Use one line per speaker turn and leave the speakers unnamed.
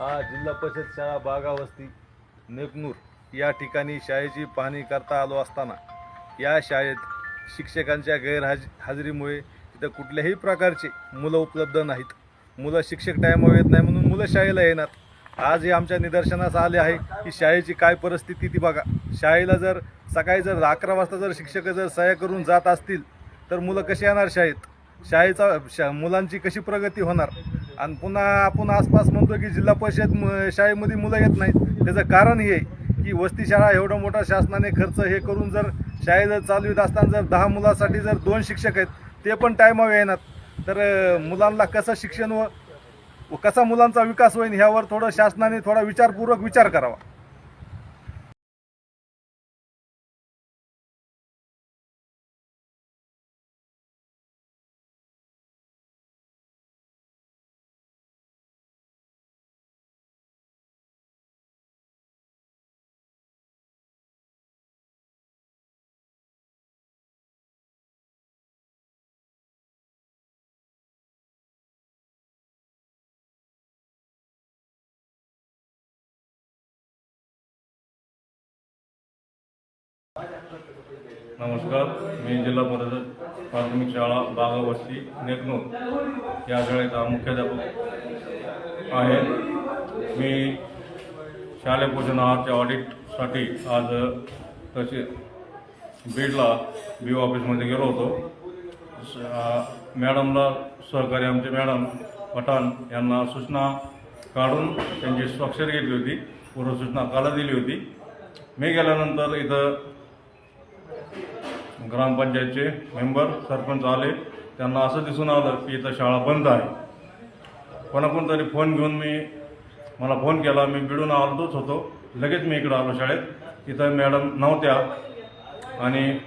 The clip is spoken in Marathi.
आज जिल्हा परिषद शाळा बागावस्ती नेकनूर. या ठिकाणी शाळेची पाहणी करता आलो असताना या शाळेत शिक्षकांच्या गैरहाज हाजरीमुळे तिथं कुठल्याही प्रकारचे मुलं उपलब्ध नाहीत. मुलं शिक्षक टायमावर येत नाही म्हणून मुलं शाळेला येणार. आज हे आमच्या निदर्शनास आले आहे की शाळेची काय परिस्थिती ती बघा. शाळेला जर सकाळी जर अकरा वाजता जर शिक्षक जर सह्या करून जात असतील तर मुलं कशी येणार शाळेत? शाळेचा शा मुलांची कशी प्रगती होणार? आणि पुन्हा आपण आसपास म्हणतो की जिल्हा परिषद म- शाळेमध्ये मुलं येत नाहीत. त्याचं कारण हे आहे की वस्ती शाळा एवढा मोठा शासनाने खर्च हे करून जर शाळेत जर चालवित असताना जर दहा मुलासाठी जर दोन शिक्षक आहेत ते पण टायमावे येणार. तर मुलांना कसं शिक्षण व कसा मुलांचा विकास होईल ह्यावर थोडं शासनाने थोडा विचारपूर्वक विचार करावा.
नमस्कार मी जिल्हा परिषद प्राथमिक शाळा बागावस्ती नेकनूर. या शाळेचा मुख्याध्यापक आहे. मी शालेय पोषण आहारच्या ऑडिटसाठी आज तसे बीडला बी ऑफिसमध्ये गेलो होतो. मॅडमला सहकारी आमचे मॅडम पठाण यांना सूचना काढून त्यांची स्वाक्षरी घेतली होती. पूर्वसूचना काला दिली होती. मी गेल्यानंतर इथं ग्रामपंचायतचे मेंबर सरपंच आले. त्यांना असं दिसून आलं की इथं शाळा बंद आहे. कोणाकोण तरी फोन घेऊन मी मला फोन केला. मी बिडून आलोच होतो. लगेच मी इकडं आलो शाळेत. इथं मॅडम नव्हत्या. आणि